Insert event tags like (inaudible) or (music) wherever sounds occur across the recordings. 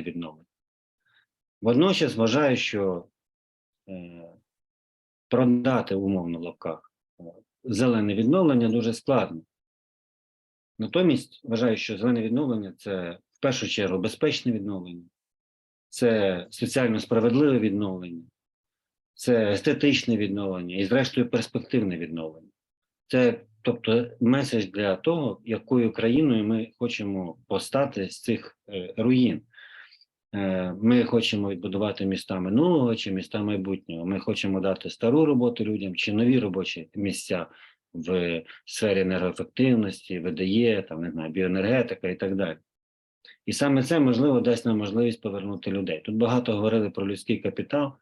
відновлення. Водночас вважаю, що е, продати умовно в лапках е, зелене відновлення дуже складно. Натомість вважаю, що зелене відновлення це в першу чергу безпечне відновлення, це соціально справедливе відновлення, це естетичне відновлення і, зрештою, перспективне відновлення. Це, тобто, меседж для того, якою країною ми хочемо постати з цих е, руїн. Е, Ми хочемо відбудувати міста минулого чи міста майбутнього. Ми хочемо дати стару роботу людям чи нові робочі місця в сфері енергоефективності, ВДЄ, там не знаю, біоенергетика і так далі. І саме це можливо дасть нам можливість повернути людей. Тут багато говорили про людський капітал.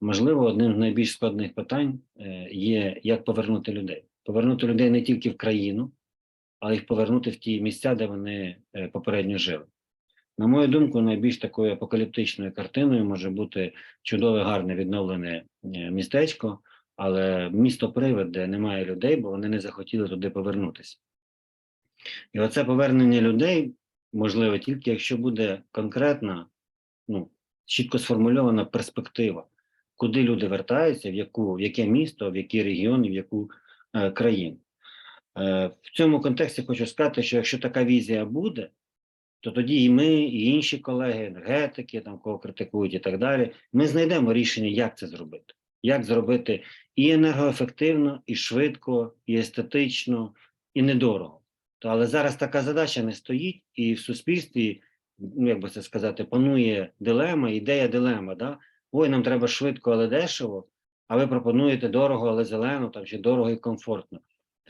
Можливо, одним з найбільш складних питань е, є як повернути людей. Повернути людей не тільки в країну, але й повернути в ті місця, де вони е, попередньо жили. На мою думку, найбільш такою апокаліптичною картиною може бути чудове, гарне відновлене е, містечко, але місто привид, де немає людей, бо вони не захотіли туди повернутися. І оце повернення людей можливо тільки якщо буде конкретна, ну, чітко сформульована перспектива, куди люди вертаються, в, яку, в яке місто, в який регіон, в яку е, країну. Е, в цьому контексті хочу сказати, що якщо така візія буде, то тоді і ми, і інші колеги, енергетики, там кого критикують і так далі, ми знайдемо рішення, як це зробити. Як зробити і енергоефективно, і швидко, і естетично, і недорого. То, але зараз така задача не стоїть, і в суспільстві, ну як би це сказати, панує дилема, ідея дилема. Да? Ой, нам треба швидко, але дешево, а ви пропонуєте дорого, але зелено, там, чи дорого і комфортно.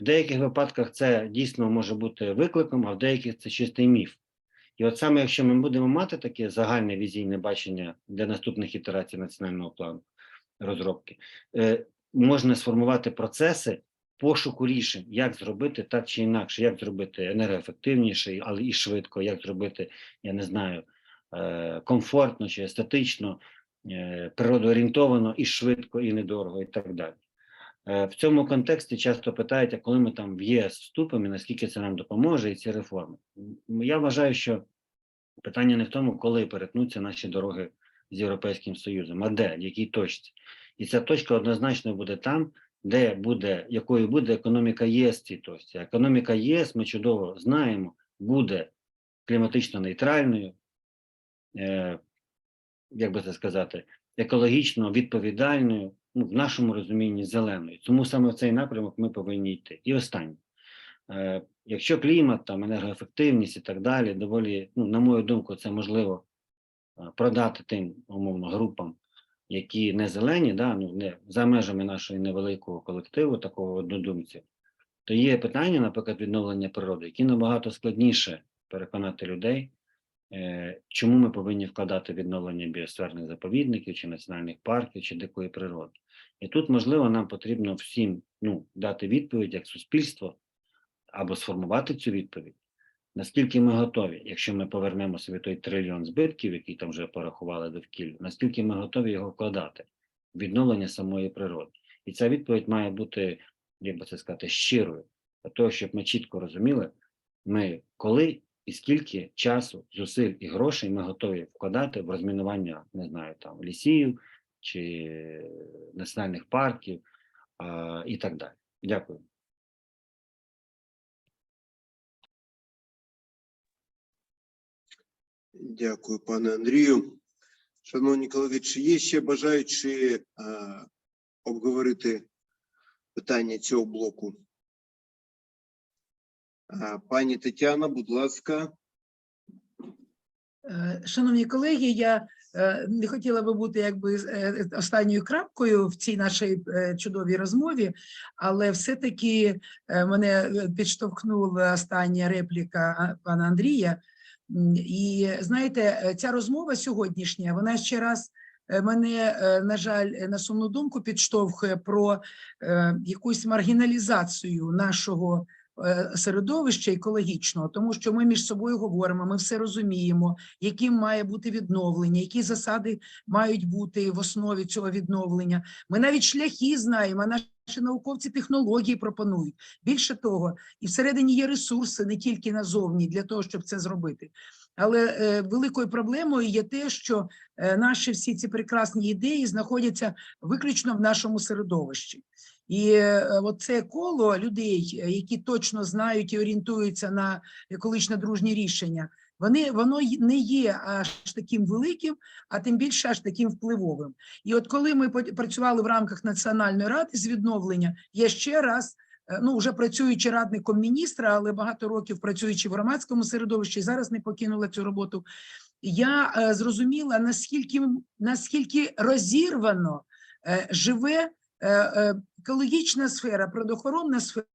В деяких випадках це дійсно може бути викликом, а в деяких це чистий міф. І от саме якщо ми будемо мати таке загальне візійне бачення для наступних ітерацій національного плану розробки, е, можна сформувати процеси пошуку рішень, як зробити так чи інакше, як зробити енергоефективніше, але і швидко, як зробити, я не знаю, е, комфортно чи естетично, е, природоорієнтовано і швидко, і недорого, і так далі. В цьому контексті часто питають, а коли ми там в ЄС вступимо, і наскільки це нам допоможе, і ці реформи. Я вважаю, що питання не в тому, коли перетнуться наші дороги з Європейським Союзом, а де, в якій точці. І ця точка однозначно буде там, де буде, якою буде економіка ЄС цій точці. Економіка ЄС, ми чудово знаємо, буде кліматично нейтральною, е, як би це сказати, екологічно відповідальною, ну, в нашому розумінні зеленою. Тому саме в цей напрямок ми повинні йти. І останнє. Е, якщо клімат, там, енергоефективність і так далі, доволі, ну, на мою думку, це можливо е, продати тим умовно групам, які не зелені, да, ну, не, за межами нашого невеликого колективу, такого однодумців, то є питання, наприклад, відновлення природи, які набагато складніше переконати людей, е, чому ми повинні вкладати відновлення біосферних заповідників, чи національних парків, чи дикої природи. І тут, можливо, нам потрібно всім ну, дати відповідь як суспільство або сформувати цю відповідь, наскільки ми готові, якщо ми повернемо собі той трильйон збитків, який там вже порахували довкілля, наскільки ми готові його вкладати в відновлення самої природи. І ця відповідь має бути, як би це сказати, щирою, для того, щоб ми чітко розуміли, ми коли і скільки часу, зусиль і грошей ми готові вкладати в розмінування, не знаю, там лісів чи національних парків а, і так далі. Дякую. Дякую, пане Андрію. Шановні колеги, чи є ще бажаючі е, обговорити питання цього блоку? Е, Пані Тетяна, будь ласка. Е, Шановні колеги, я е, не хотіла би бути якби е, останньою крапкою в цій нашій чудовій розмові, але все-таки мене підштовхнула остання репліка пана Андрія. І знаєте, е, ця розмова сьогоднішня, вона ще раз е, мене, е, на жаль, на сумну думку підштовхує про якусь маргіналізацію нашого середовища екологічного, тому що ми між собою говоримо, ми все розуміємо, яким має бути відновлення, які засади мають бути в основі цього відновлення. Ми навіть шляхи знаємо, а наші науковці технології пропонують. Більше того, і всередині є ресурси не тільки назовні для того, щоб це зробити. Але е, великою проблемою є те, що е, наші всі ці прекрасні ідеї знаходяться виключно в нашому середовищі. І е, оце коло людей, е, які точно знають і орієнтуються на екологічно дружні рішення, вони воно не є аж таким великим, а тим більше аж таким впливовим. І от коли ми працювали в рамках Національної ради з відновлення, я ще раз. е, Ну, вже працюючи радником міністра, але багато років працюючи в громадському середовищі, зараз не покинула цю роботу. Я е, зрозуміла, наскільки, наскільки розірвано е, живе екологічна сфера, природоохоронна сфера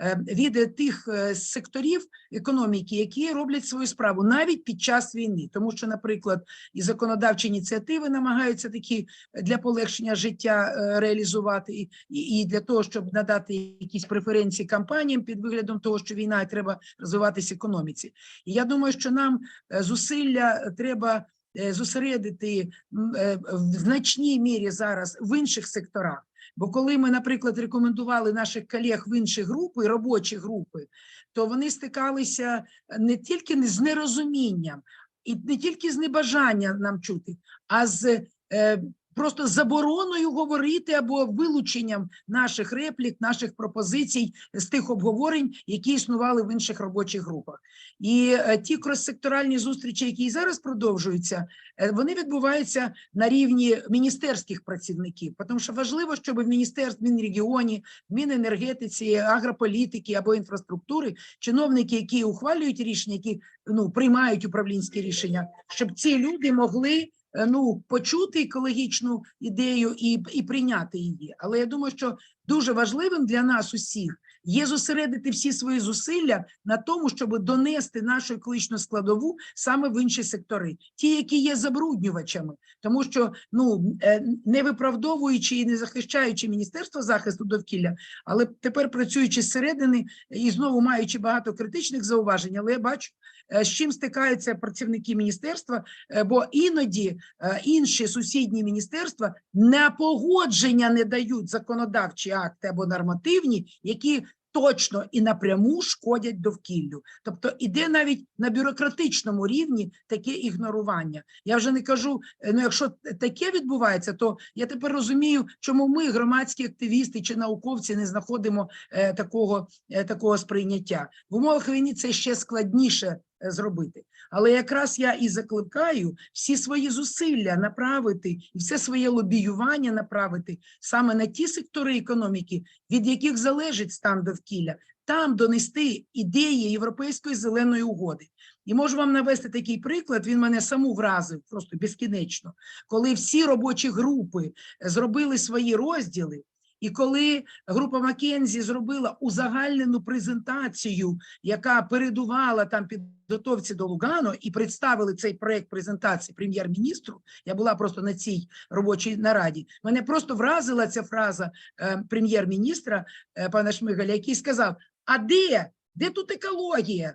е, від е, тих е, секторів економіки, які роблять свою справу навіть під час війни, тому що, наприклад, і законодавчі ініціативи намагаються такі для полегшення життя е, реалізувати, і, для того, щоб надати якісь преференції компаніям під виглядом того, що війна і треба розвиватися економіці. І я думаю, що нам е, зусилля треба е, зосередити е, в значній мірі зараз в інших секторах. Бо коли ми, наприклад, рекомендували наших колег в інші групи, робочі групи, то вони стикалися не тільки з нерозумінням, і не тільки з небажанням нам чути, а з е, просто забороною говорити або вилученням наших реплік, наших пропозицій з тих обговорень, які існували в інших робочих групах. І е, ті кроссекторальні зустрічі, які зараз продовжуються, е, вони відбуваються на рівні міністерських працівників, тому що важливо, щоб в міністерстві, Мінрегіоні, Міненергетиці, агрополітики або інфраструктури чиновники, які ухвалюють рішення, які ну приймають управлінські рішення, щоб ці люди могли ну почути екологічну ідею і, і прийняти її. Але я думаю, що дуже важливим для нас усіх є зосередити всі свої зусилля на тому, щоб донести нашу екологічну складову саме в інші сектори, ті, які є забруднювачами, тому що ну е, не виправдовуючи і не захищаючи міністерство захисту довкілля, але тепер працюючи зсередини і знову маючи багато критичних зауважень, але я бачу, е, з чим стикаються працівники міністерства, е, бо іноді інші сусідні міністерства на погодження не дають законодавчі акти або нормативні, які точно і напряму шкодять довкіллю. Тобто іде навіть на бюрократичному рівні таке ігнорування. Я вже не кажу, е, ну якщо таке відбувається, то я тепер розумію, чому ми, громадські активісти чи науковці, не знаходимо е, такого, е, такого сприйняття. В умовах війни це ще складніше зробити. Але якраз я і закликаю всі свої зусилля направити і все своє лобіювання направити саме на ті сектори економіки, від яких залежить стан довкілля, там донести ідеї Європейської зеленої угоди. І можу вам навести такий приклад. Він мене саму вразив просто безкінечно, коли всі робочі групи зробили свої розділи. І коли група Маккензі зробила узагальнену презентацію, яка передувала там підготовці до Лугано, і представили цей проект презентації прем'єр-міністру, я була просто на цій робочій нараді. Мене просто вразила ця фраза е, прем'єр-міністра е, пана Шмигаля, який сказав: А де? Де тут екологія?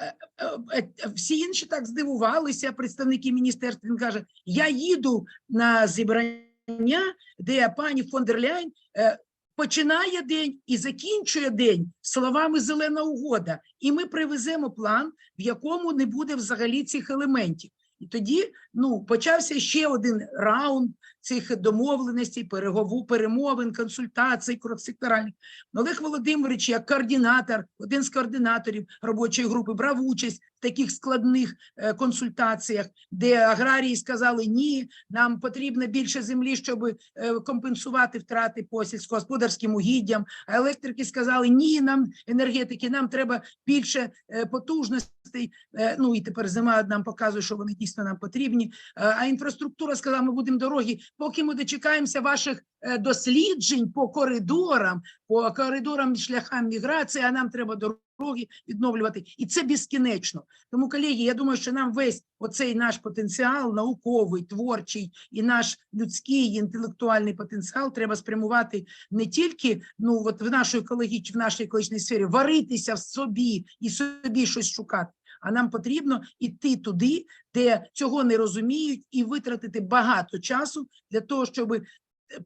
Е, е, е, Всі інші так здивувалися, представники міністерства. Він каже: Я їду на зібрання, де пані фон дер Ляйн е, починає день і закінчує день словами зелена угода, і ми привеземо план, в якому не буде взагалі цих елементів. І тоді ну почався ще один раунд цих домовленостей, перегову, перемовин, консультацій, кросекторальних. Олег Володимирович, як координатор, один з координаторів робочої групи, брав участь в таких складних е, консультаціях, де аграрії сказали, ні, нам потрібно більше землі, щоб е, компенсувати втрати по сільськогосподарським угіддям. А електрики сказали, ні, нам енергетики, нам треба більше е, потужностей. Ну і тепер зима нам показує, що вони дійсно нам потрібні. А інфраструктура сказала, ми будемо дороги, поки ми дочекаємося ваших е, досліджень по коридорам, по коридорам шляхам міграції, а нам треба дороги відновлювати, і це безкінечно. Тому, колеги, я думаю, що нам весь оцей наш потенціал, науковий, творчий і наш людський інтелектуальний потенціал треба спрямувати не тільки ну от в нашу екологіч, в нашій екологічній сфері, варитися в собі і собі щось шукати. А нам потрібно йти туди, де цього не розуміють, і витратити багато часу для того, щоб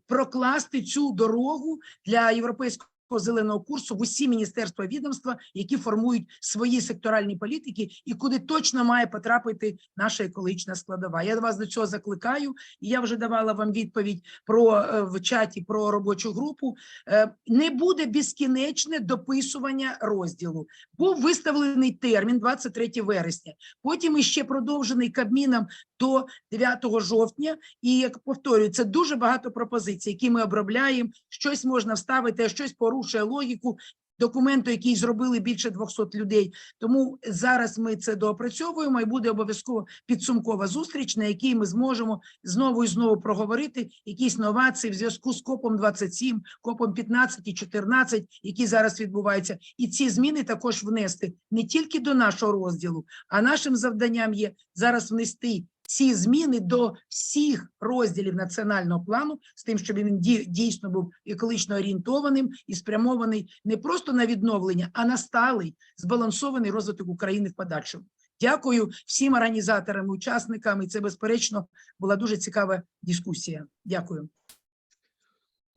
прокласти цю дорогу для європейського зеленого курсу в усі міністерства відомства, які формують свої секторальні політики, і куди точно має потрапити наша екологічна складова. Я вас до цього закликаю. І я вже давала вам відповідь про е, в чаті про робочу групу. Е, Не буде безкінечне дописування розділу. Був виставлений термін 23 вересня. Потім іще продовжений Кабміном до 9 жовтня. І як повторюю, це дуже багато пропозицій, які ми обробляємо. Щось можна вставити, а щось порушує логіку. Документу, який зробили більше 200 людей, тому зараз ми це доопрацьовуємо і буде обов'язково підсумкова зустріч, на якій ми зможемо знову і знову проговорити якісь новації в зв'язку з КОПом 27, КОПом 15 і 14, які зараз відбуваються, і ці зміни також внести не тільки до нашого розділу, а нашим завданням є зараз внести ці зміни до всіх розділів національного плану з тим, щоб він дійсно був екологічно орієнтованим і спрямований не просто на відновлення, а на сталий збалансований розвиток України в подальшому. Дякую всім організаторам, і учасникам. І це безперечно була дуже цікава дискусія. Дякую.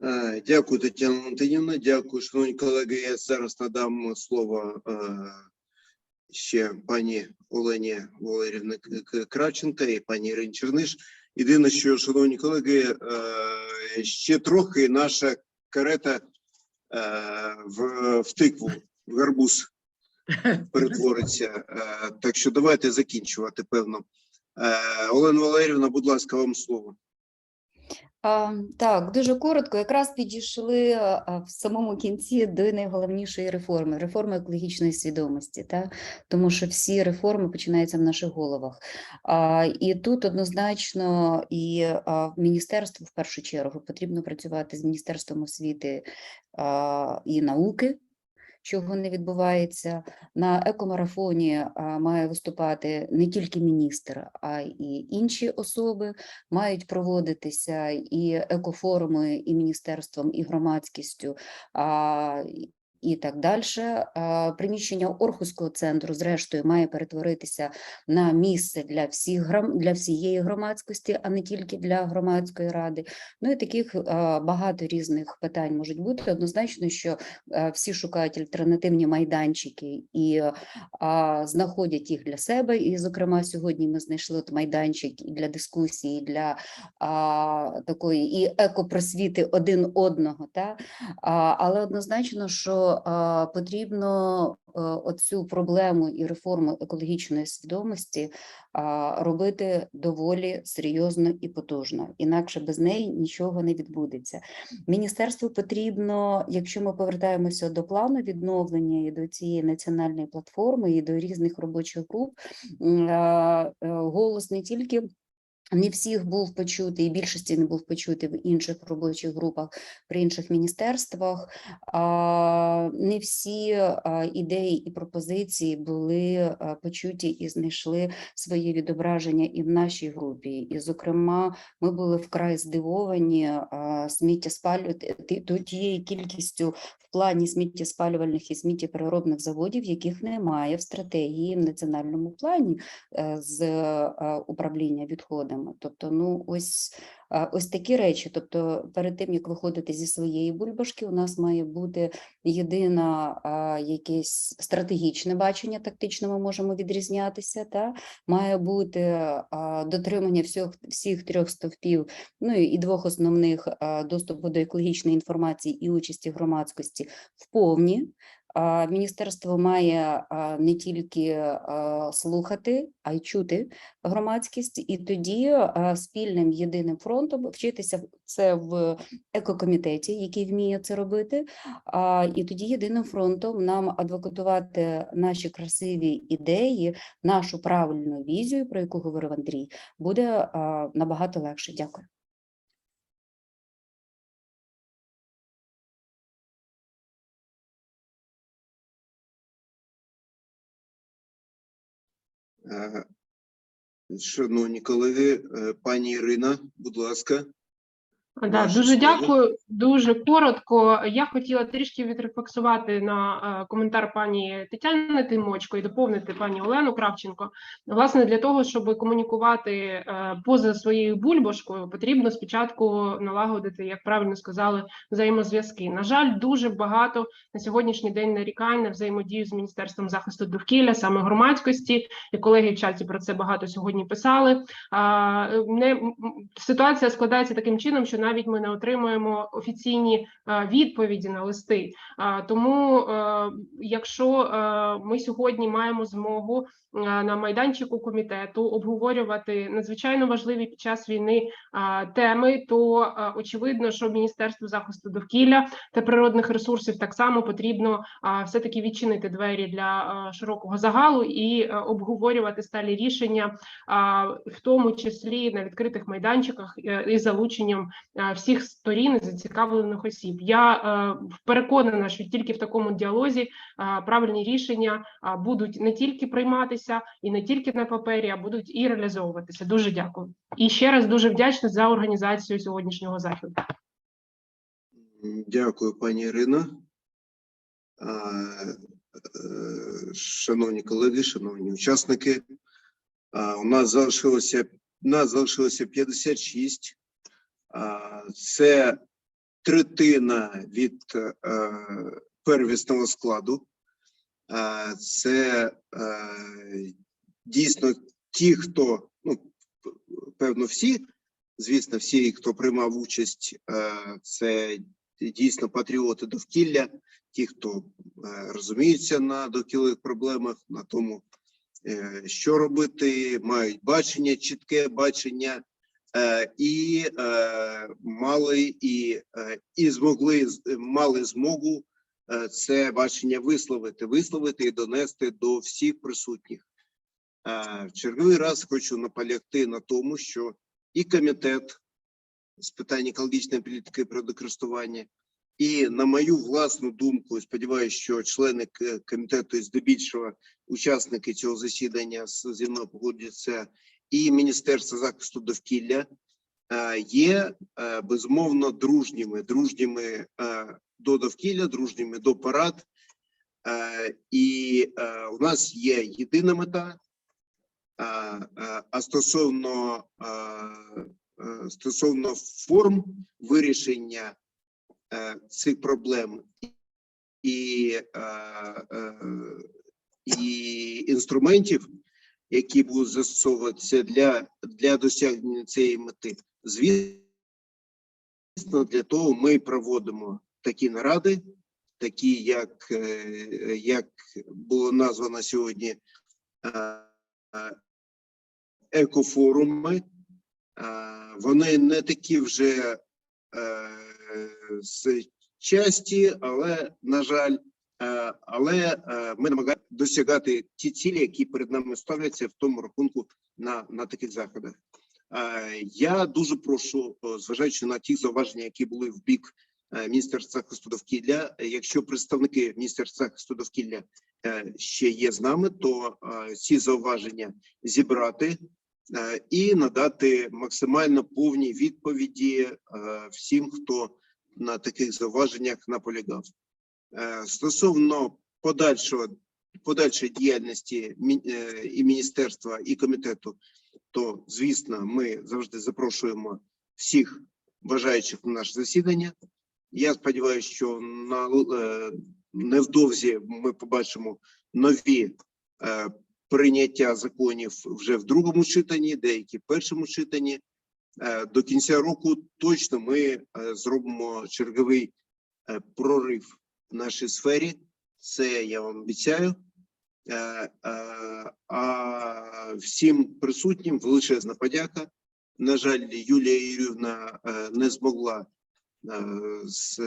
Е, Дякую, Тетяна Антонівна. Дякую, шановні колеги. Я зараз надам слово е, ще пані Олені К- Кравченка і пані Ірині Черниш. Єдине, що, шановні колеги, е, ще трохи наша карета е, в, в тикву, в гарбуз (laughs) перетвориться. Е, Так що давайте закінчувати, певно. Олена Валерівна, будь ласка, вам слово. Так, дуже коротко. Якраз підійшли в самому кінці до найголовнішої реформи реформи екологічної свідомості, та? тому що всі реформи починаються в наших головах. І тут однозначно і в міністерству в першу чергу потрібно працювати з міністерством освіти і науки. Чого не відбувається на екомарафоні має виступати не тільки міністр, а й інші особи мають проводитися і екофоруми, і міністерством, і громадськістю, і- так далі. Приміщення Орхуського центру, зрештою, має перетворитися на місце для всіх для всієї громадськості, а не тільки для громадської ради. Ну і таких багато різних питань можуть бути. Однозначно, що е, всі шукають альтернативні майданчики і знаходять їх для себе. І, зокрема, сьогодні ми знайшли от майданчик для дискусії, для такої і екопросвіти один одного. Та? Але однозначно, що а, потрібно е, оцю проблему і реформу екологічної свідомості а, робити доволі серйозно і потужно. Інакше без неї нічого не відбудеться. Міністерству потрібно, якщо ми повертаємося до плану відновлення і до цієї національної платформи, і до різних робочих груп, а, е, голос не тільки. Не всіх був почутий, і більшості не був почутий в інших робочих групах при інших міністерствах. Не всі ідеї і пропозиції були почуті і знайшли своє відображення і в нашій групі. І, зокрема, ми були вкрай здивовані а, сміттєспалю ті- тією кількістю в плані сміттєспалювальних і сміттєпереробних заводів, яких немає в стратегії в національному плані е, з е, управління відходами. Тобто, ну ось. Ось такі речі, тобто перед тим як виходити зі своєї бульбашки, у нас має бути єдина а, якесь стратегічне бачення, тактично ми можемо відрізнятися. Та має бути дотримання всіх, всіх трьох стовпів, ну і двох основних доступу до екологічної інформації і участі громадськості в повні. Міністерство має не тільки слухати, а й чути громадськість, і тоді спільним єдиним фронтом вчитися це в екокомітеті, який вміє це робити. І тоді єдиним фронтом нам адвокатувати наші красиві ідеї, нашу правильну візію, про яку говорив Андрій, буде набагато легше. Дякую. Шановні колеги, е, пані Ірина, будь ласка. Да, дуже дякую. Дуже коротко. Я хотіла трішки відрефлексувати на е, коментар пані Тетяни Тимочко і доповнити пані Олену Кравченко. Власне, для того, щоб комунікувати е, поза своєю бульбашкою, потрібно спочатку налагодити, як правильно сказали, взаємозв'язки. На жаль, дуже багато на сьогоднішній день нарікань на взаємодію з міністерством захисту довкілля, саме громадськості, і колеги в чаті про це багато сьогодні писали. Не м, ситуація складається таким чином, що навіть ми не отримуємо офіційні відповіді на листи. Тому, е, якщо е, ми сьогодні маємо змогу е, на майданчику комітету обговорювати надзвичайно важливі під час війни теми, то е, очевидно, що Міністерство захисту довкілля та природних ресурсів так само потрібно все-таки відчинити двері для е, широкого загалу і е, обговорювати сталі рішення в тому числі на відкритих майданчиках е, із залученням е, всіх сторін і зацікавлених осіб. Я е, переконана, що тільки в такому діалозі е, правильні рішення будуть не тільки прийматися і не тільки на папері, а будуть і реалізовуватися. Дуже дякую. І ще раз дуже вдячна за організацію сьогоднішнього заходу. Дякую, пані Ірина. Е, Шановні колеги, шановні учасники, у нас залишилося, у нас залишилося 56. Це третина від е, первісного складу. Це е, дійсно ті, хто, ну, певно, всі, звісно, всі, хто приймав участь, е, це дійсно патріоти довкілля, ті, хто розуміються на довкілових проблемах, на тому, що робити, мають бачення, чітке бачення, і е, мали і, е, і змогли мали змогу е, це бачення висловити, висловити і донести до всіх присутніх. Е, В черговий раз хочу наполягти на тому, що і комітет з питань екологічної політики і природокористування, і на мою власну думку, сподіваюся, що члени комітету здебільшого учасники цього засідання зі мною погодяться, і Міністерство захисту довкілля е, є е, безумовно дружніми, дружніми е, до довкілля, дружніми до парад. І у нас є єдина мета. А, стосовно стосовно форм вирішення цих проблем і, і інструментів, які будуть застосовуватися для, для досягнення цієї мети, звісно, для того ми проводимо такі наради, такі, як, е, як було названо сьогодні. е, е, екофоруми. Вони не такі вже часті, але, на жаль, але е, ми намагаємося досягати ті цілі, які перед нами ставляться в тому рахунку на, на таких заходах. Е, Я дуже прошу, зважаючи на ті зауваження, які були в бік е, Міністерства захисту довкілля, е, якщо представники Міністерства захисту довкілля е, ще є з нами, то е, ці зауваження зібрати е, і надати максимально повні відповіді е, всім, хто на таких зауваженнях наполягав. Е, Стосовно подальшого подальшої діяльності е, і міністерства, і комітету, то звісно, ми завжди запрошуємо всіх бажаючих на наше засідання. Я сподіваюся, що на е, невдовзі ми побачимо нові прийняття законів вже в другому читанні, деякі в першому читанні. До кінця року точно ми зробимо черговий прорив в нашій сфері. Це я вам обіцяю. Е, е, А всім присутнім величезна подяка. На жаль, Юлія Юрівна е, не змогла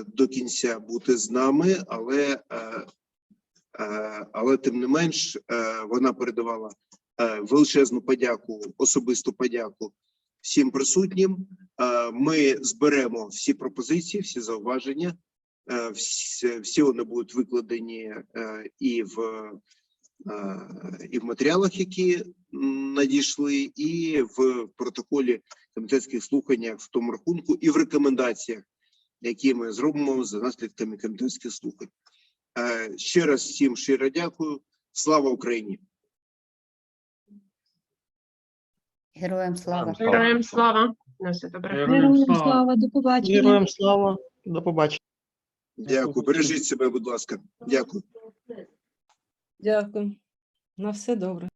до кінця бути з нами, але але тим не менш вона передавала величезну подяку, особисту подяку всім присутнім. Ми зберемо всі пропозиції, всі зауваження. Е, всі, вони будуть викладені е, і в е, і в матеріалах, які надійшли, і в протоколі комітетських слухань в тому рахунку, і в рекомендаціях, які ми зробимо за наслідками комітетських слухань. Ще раз всім щиро дякую. Слава Україні! Героям слава. Слава. Героям слава. На все добре. Героям слава, до побачення. Героям слава, до побачення. Дякую. Бережіть себе, будь ласка. Дякую. Дякую. На все добре.